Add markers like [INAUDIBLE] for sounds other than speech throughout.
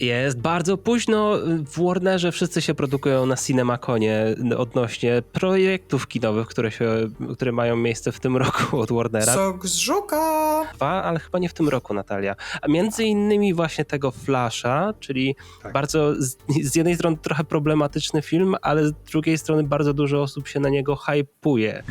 Jest bardzo późno. W Warnerze wszyscy się produkują na Cinemaconie odnośnie projektów kinowych, które, się, które mają miejsce w tym roku od Warnera. Sok z żuka! Dwa, ale chyba nie w tym roku, Natalia. A między innymi właśnie tego Flasha, czyli Tak. bardzo z, z jednej strony trochę problematyczny film, ale z drugiej strony bardzo dużo osób się na niego hypuje.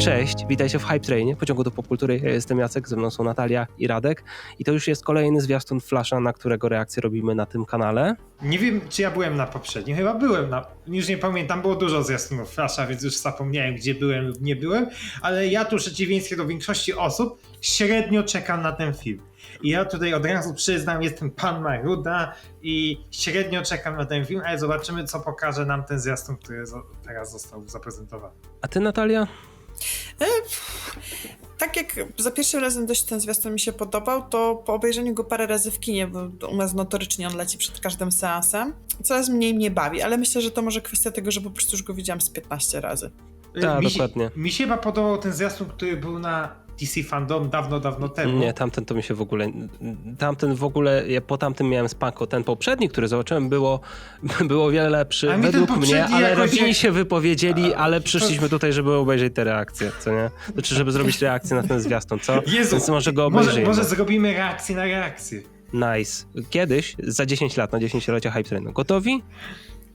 Cześć, witajcie w Hype Trainie, pociągu do popkultury. Ja jestem Jacek, ze mną są Natalia i Radek. I to już jest kolejny zwiastun Flasha, na którego reakcję robimy na tym kanale. Nie wiem, czy ja byłem na poprzednim. Chyba byłem na. Już nie pamiętam, było dużo zwiastunów Flasha, więc już zapomniałem, gdzie byłem lub nie byłem. Ale ja tu, w przeciwieństwie do większości osób, średnio czekam na ten film. I ja tutaj od razu przyznam, jestem pan Maruda i średnio czekam na ten film, ale zobaczymy, co pokaże nam ten zwiastun, który teraz został zaprezentowany. A ty, Natalia? E, tak jak za pierwszym razem dość ten zwiastun mi się podobał, to po obejrzeniu go parę razy w kinie, bo u nas notorycznie on leci przed każdym seansem, coraz mniej mnie bawi, ale myślę, że to może kwestia tego, że po prostu już go widziałam z 15 razy. Tak, mi się, dokładnie. Mi się chyba podobał ten zwiastun, który był na DC Fandom dawno, dawno temu. Nie, tamten to mi się w ogóle. Tamten w ogóle, ja po tamtym miałem spako. Ten poprzedni, który zobaczyłem, było, [LAUGHS] było o wiele lepszy według mnie, ale robili jak- się wypowiedzieli, A, ale to- przyszliśmy tutaj, żeby obejrzeć te reakcje, co nie? Znaczy, żeby zrobić reakcję na ten zwiastun, co? Jezu, Więc może go może, obejrzyjmy. może zrobimy reakcję na reakcję. Nice. Kiedyś, za 10 lat, na 10-lecia Hype Trainu. Gotowi?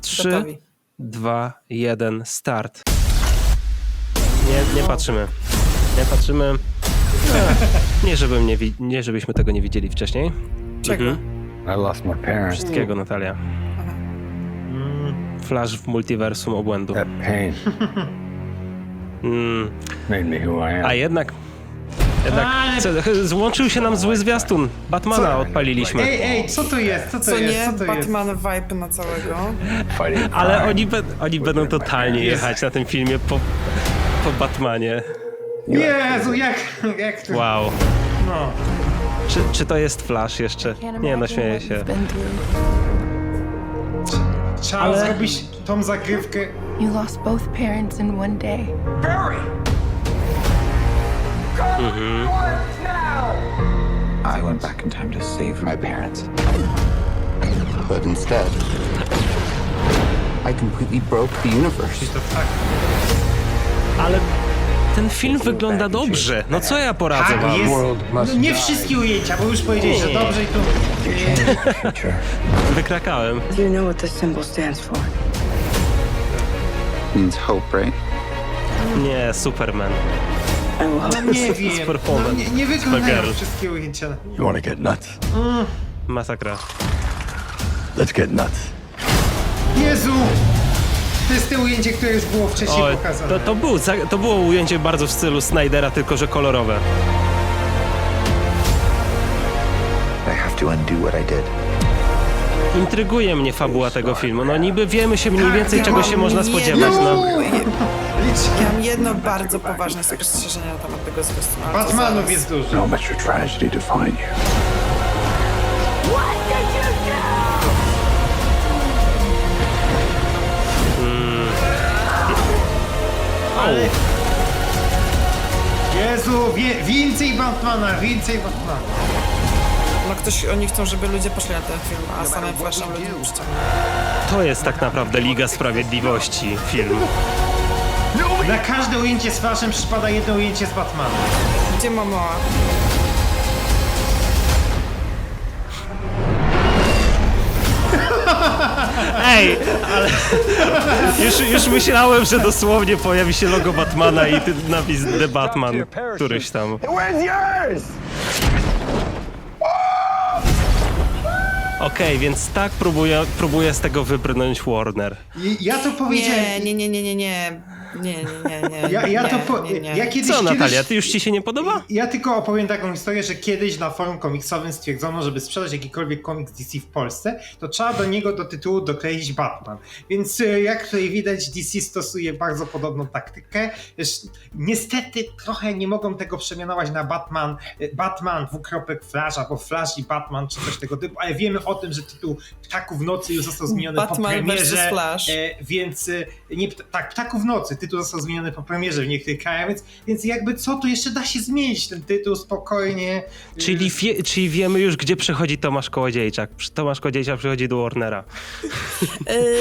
3, Gotowi. 2, 1, start. Nie, nie patrzymy. Nie patrzymy. Nie, żebym nie, wi- nie, żebyśmy tego nie widzieli wcześniej. Czego? I lost my parents. Wszystkiego, Natalia. Mm, Flash w multiversum obłędu. That pain [LAUGHS] Mm, made me who I am. a jednak... Jednak Ale- co, [LAUGHS] złączył się nam zły zwiastun. Batmana Co? odpaliliśmy. Ej, ej, co to jest? Co to Co jest? nie? Co to jest? Batman vibe na całego. Fighting Ale crime. oni, be, oni będą totalnie jechać na tym filmie po, po Batmanie. Jezu, jak, jak to? Wow. No. Czy, czy to jest Flash jeszcze? Nie no, śmieję się. Trzeba Ale- zrobić tą zagrywkę. You lost both parents in one day. I went back in time to save my parents. But instead, I completely broke the universe. Tak. Ale ten film wygląda dobrze. No co ja poradzę Tak, wam? jest. World must No, nie wszystkie ujęcia, bo już powiedziałeś, że dobrze i tu. [LAUGHS] Wykrakałem. You know what this symbol stands for. Means hope, right? Nie, Superman. I will No nie wiem. [LAUGHS] No, nie, nie wszystkie ujęcia. You want to get nuts? Masakra. Let's get nuts. Jezu! To jest to ujęcie, które już było wcześniej Oj, pokazane. to, to, był, za- to było ujęcie bardzo w stylu Snydera, tylko że kolorowe. I have to undo what I did. Intryguje mnie fabuła tego filmu. No niby wiemy się mniej Tak, więcej, czego się można spodziewać. No. Ja mam jedno bardzo poważne spostrzeżenie na temat tego ale to Batmanów zaraz. jest No dużo. much for tragedy to find you. Ale... Jezu, wie, więcej Batmana, więcej Batmana. No ktoś, oni chcą, żeby ludzie poszli na ten film, a samym Flashem ludzie puszczą. To jest tak naprawdę Liga Sprawiedliwości film. Na każde ujęcie z Flashem przypada jedno ujęcie z Batmanem. Gdzie Momoa? Ej, ale już, już myślałem, że dosłownie pojawi się logo Batmana i ty- napis The Batman, któryś tam. Where's yours? Okej, więc tak próbuję, próbuję z tego wybrnąć Warner. I- Ja to powiedziałem. Nie, nie, nie, nie, nie, nie. Nie, nie, nie, nie. Ja, ja nie, to po, nie, nie. ja kiedyś, Co Natalia, kiedyś, ty już ci się nie podoba? Ja tylko opowiem taką historię, że kiedyś na forum komiksowym stwierdzono, żeby sprzedać jakikolwiek komiks DC w Polsce, to trzeba do niego do tytułu dokleić Batman. Więc e, jak tutaj widać, DC stosuje bardzo podobną taktykę. Niestety trochę nie mogą tego przemianować na Batman, e, Batman dwukropek Flash albo Flash i Batman czy coś tego typu, ale wiemy o tym, że tytuł Ptaków Nocy już został zmieniony po Batman premierze. versus Flash. E, więc nie, tak, Ptaków Nocy, tytuł został zmieniony po premierze w niektórych krajach, więc, więc jakby co, tu jeszcze da się zmienić ten tytuł spokojnie. Czyli, wie, czyli wiemy już, gdzie przechodzi Tomasz Kołodziejczak. Tomasz Kołodziejczak przychodzi do Warnera. Yy,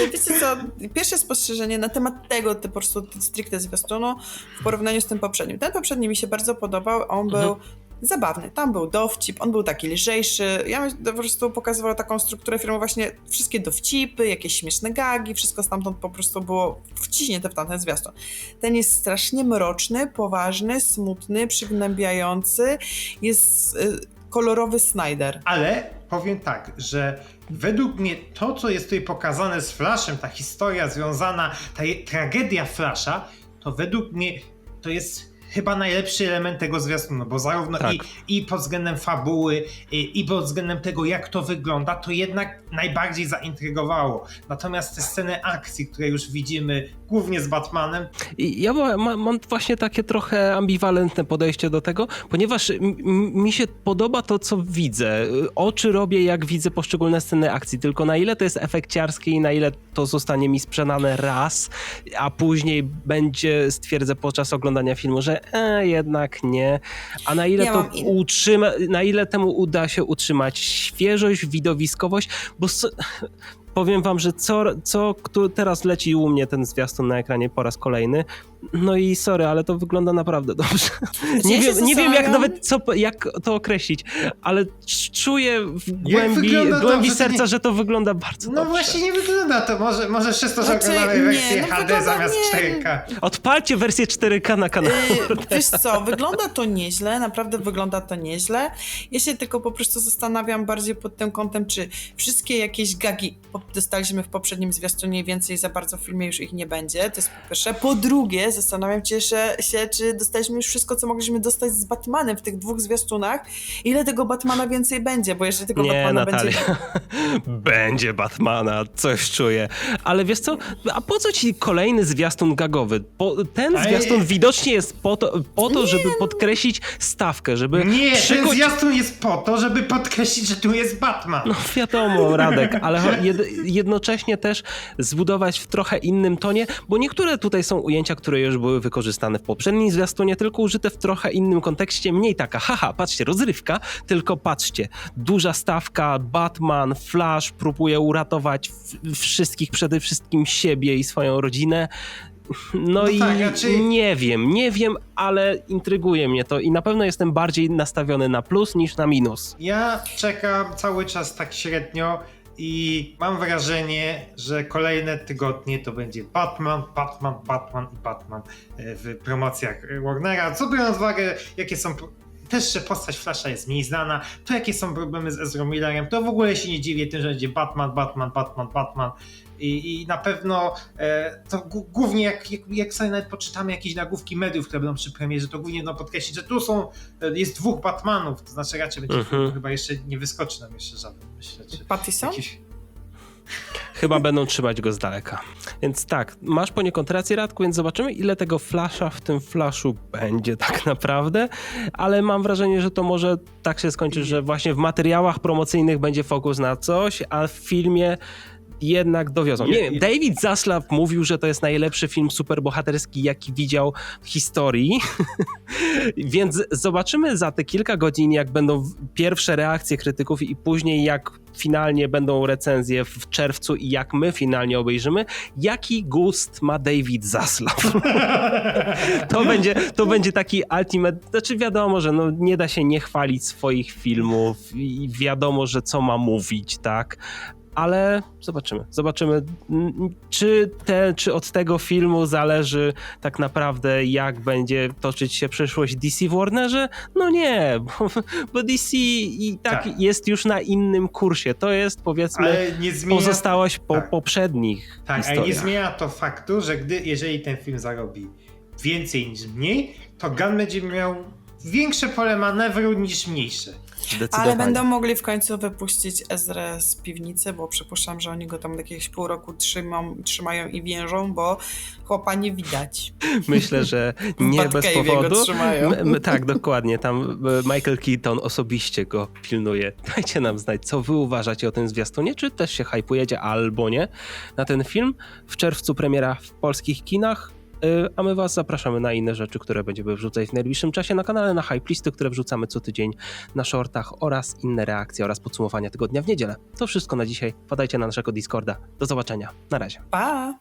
[LAUGHS] wiecie co, pierwsze spostrzeżenie na temat tego po prostu stricte zwiastunu w porównaniu z tym poprzednim. Ten poprzedni mi się bardzo podobał, on był zabawny, tam był dowcip, on był taki lżejszy, ja po prostu pokazywał taką strukturę filmu właśnie wszystkie dowcipy, jakieś śmieszne gagi, wszystko stamtąd po prostu było wciśnięte w tamten zwiastun. Ten jest strasznie mroczny, poważny, smutny, przygnębiający, jest y, kolorowy Snyder. Ale powiem tak, że według mnie to, co jest tutaj pokazane z Flashem, ta historia związana, ta tragedia Flasha, to według mnie to jest chyba najlepszy element tego zwiastunu, bo zarówno Tak. i, i pod względem fabuły, i, i pod względem tego, jak to wygląda, to jednak najbardziej zaintrygowało. Natomiast te sceny akcji, które już widzimy, głównie z Batmanem, ja ma, ma, mam właśnie takie trochę ambiwalentne podejście do tego, ponieważ mi się podoba to, co widzę. Oczy robię, jak widzę poszczególne sceny akcji, tylko na ile to jest efekciarskie i na ile to zostanie mi sprzedane raz, a później będzie, stwierdzę podczas oglądania filmu, że e, jednak nie, a na ile Ja to utrzyma, na ile temu uda się utrzymać świeżość, widowiskowość, bo s- powiem wam, że co, co teraz leci u mnie ten zwiastun na ekranie po raz kolejny, no i sorry, ale to wygląda naprawdę dobrze. Nie wiem, nie wiem jak nawet co, jak to określić, ale czuję w głębi, głębi dobrze, to serca, nie- że to wygląda bardzo no dobrze. właśnie nie wygląda to, może, może przez to, że Znaczy, oglądamy nie, wersję no HD zamiast nie. 4K. Odpalcie wersję 4K na kanale. Yy, wiesz co, wygląda to nieźle, naprawdę wygląda to nieźle. Ja się tylko po prostu zastanawiam bardziej pod tym kątem, czy wszystkie jakieś gagi dostaliśmy w poprzednim zwiastunie więcej za bardzo w filmie już ich nie będzie, to jest po pierwsze. Po drugie, zastanawiam się, się, czy dostaliśmy już wszystko, co mogliśmy dostać z Batmanem w tych dwóch zwiastunach. Ile tego Batmana więcej będzie, bo jeżeli tego Nie, Batmana Natalia. będzie... [LAUGHS] Będzie Batmana, coś czuję. Ale wiesz co, a po co ci kolejny zwiastun gagowy? Po, ten Ale- zwiastun widocznie jest po to, po to żeby podkreślić stawkę, żeby Nie, ten przykuć... zwiastun jest po to, żeby podkreślić, że tu jest Batman. No wiadomo, Radek, [LAUGHS] ale jed, jednocześnie też zbudować w trochę innym tonie, bo niektóre tutaj są ujęcia, które już były wykorzystane w poprzednim zwiastunie, tylko użyte w trochę innym kontekście, mniej taka, haha, patrzcie, rozrywka, tylko patrzcie, duża stawka, Batman, Flash próbuje uratować wszystkich, przede wszystkim siebie i swoją rodzinę. No, No i tak, raczej- nie wiem, nie wiem, ale intryguje mnie to i na pewno jestem bardziej nastawiony na plus niż na minus. Ja czekam cały czas tak średnio i mam wrażenie, że kolejne tygodnie to będzie Batman, Batman, Batman i Batman e, w promocjach Warnera. Co biorąc uwagę, jakie są. Też, że postać Flasha jest mniej znana, to jakie są problemy z Ezra Millerem, to w ogóle się nie dziwię tym, że będzie Batman, Batman, Batman, Batman. I, i na pewno e, to g- głównie jak, jak, jak sobie nawet poczytamy jakieś nagłówki mediów, które będą przy premierze, to głównie będą podkreślić, że tu są, e, jest dwóch Batmanów, to znaczy raczej będzie Mhm. chyba jeszcze nie wyskoczy nam jeszcze żaden, myślę, czy Pattison? jakiś... Chyba będą trzymać go z daleka. Więc tak, masz poniekąd rację, Radku, więc zobaczymy, ile tego flasza w tym flaszu będzie [LAUGHS] tak naprawdę, ale mam wrażenie, że to może tak się skończyć, że właśnie w materiałach promocyjnych będzie fokus na coś, a w filmie jednak dowiozą. Nie wiem, David Zaslav mówił, że to jest najlepszy film superbohaterski, jaki widział w historii, [LAUGHS] więc zobaczymy za te kilka godzin, jak będą pierwsze reakcje krytyków i później jak finalnie będą recenzje w czerwcu i jak my finalnie obejrzymy, jaki gust ma David Zaslav. [LAUGHS] To będzie, to będzie taki ultimate, znaczy wiadomo, że no nie da się nie chwalić swoich filmów i wiadomo, że co ma mówić, tak? Ale zobaczymy, zobaczymy, czy, te, czy od tego filmu zależy tak naprawdę, jak będzie toczyć się przyszłość DC w Warnerze? No nie, bo, bo DC i tak, Tak. jest już na innym kursie. To jest powiedzmy Ale zmienia... pozostałość po tak. poprzednich Tak, ale historiach. nie zmienia to faktu, że gdy, jeżeli ten film zarobi więcej niż mniej, to Gunn będzie miał większe pole manewru niż mniejsze. Ale będą mogli w końcu wypuścić Ezrę z piwnicy, bo przypuszczam, że oni go tam jakieś pół roku trzymą, trzymają i więżą, bo chłopa nie widać. [LAUGHS] Myślę, że [LAUGHS] nie bez powodu. M- tak, dokładnie. Tam e, Michael Keaton osobiście go pilnuje. [LAUGHS] Dajcie nam znać, co wy uważacie o tym zwiastunie, czy też się hypujecie albo nie na ten film. W czerwcu premiera w polskich kinach. Y, A my was zapraszamy na inne rzeczy, które będziemy wrzucać w najbliższym czasie na kanale, na hype listy, które wrzucamy co tydzień na shortach oraz inne reakcje oraz podsumowania tygodnia w niedzielę. To wszystko na dzisiaj. Wpadajcie na naszego Discorda. Do zobaczenia. Na razie. Pa!